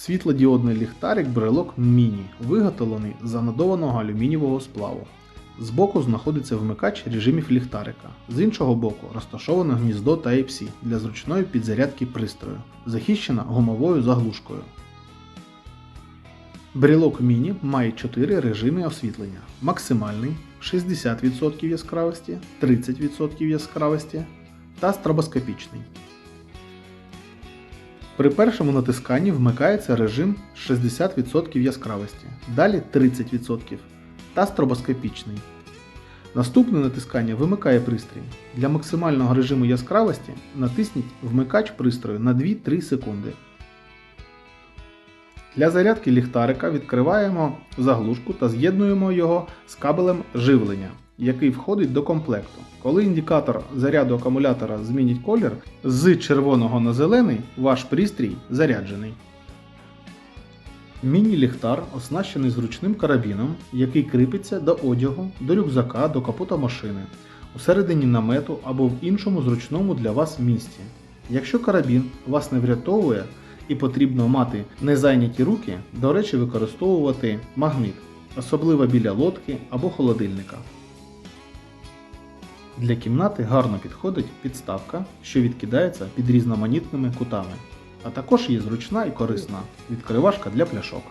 Світлодіодний ліхтарик брелок Міні, виготовлений з анодованого алюмінієвого сплаву. Збоку знаходиться вмикач режимів ліхтарика. З іншого боку розташоване гніздо Type-C для зручної підзарядки пристрою, захищена гумовою заглушкою. Брелок Міні має 4 режими освітлення: максимальний 60% яскравості, 30% яскравості та стробоскопічний. При першому натисканні вмикається режим 60% яскравості, далі 30% та стробоскопічний. Наступне натискання вимикає пристрій. Для максимального режиму яскравості натисніть вмикач пристрою на 2-3 секунди. Для зарядки ліхтарика відкриваємо заглушку та з'єднуємо його з кабелем живлення, який входить до комплекту. Коли індикатор заряду акумулятора змінить колір з червоного на зелений, ваш пристрій заряджений. Міні-ліхтар оснащений зручним карабіном, який кріпиться до одягу, до рюкзака, до капота машини, усередині намету або в іншому зручному для вас місці. Якщо карабін вас не врятовує і потрібно мати незайняті руки, до речі, використовувати магніт, особливо біля лодки або холодильника. Для кімнати гарно підходить підставка, що відкидається під різноманітними кутами. А також є зручна і корисна відкривашка для пляшок.